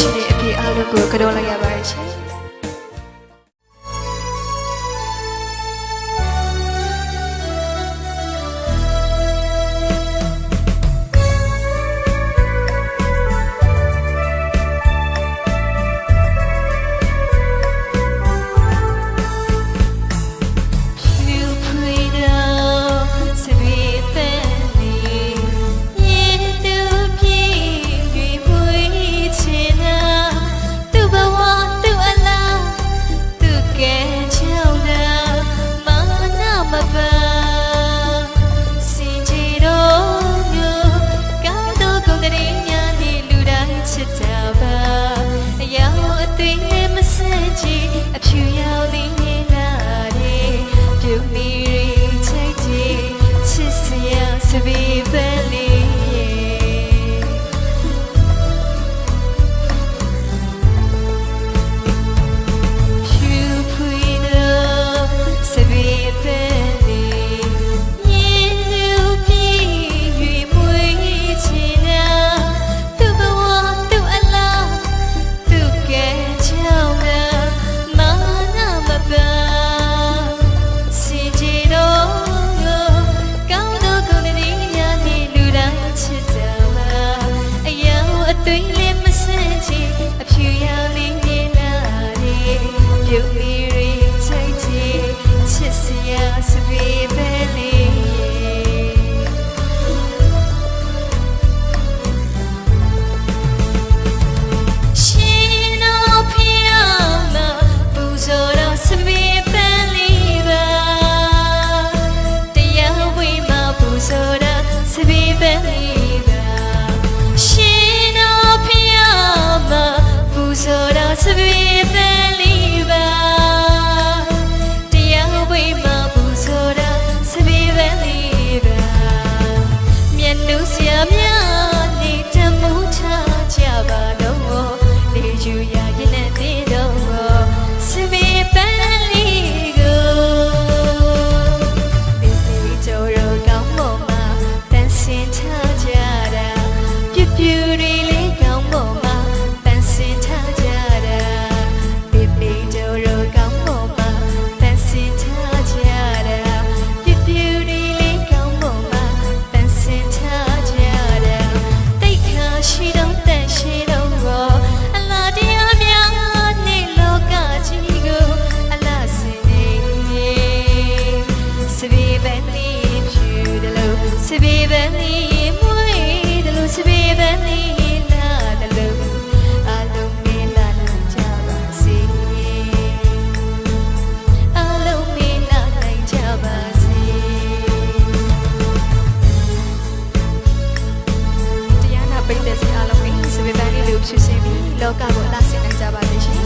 ရှိတဲ့အပြည့်အလုံးကိုကတော့လိုက်ရပါရှင် tình lý ကိုလှဆင်နိုင်ကြပါစေရှင်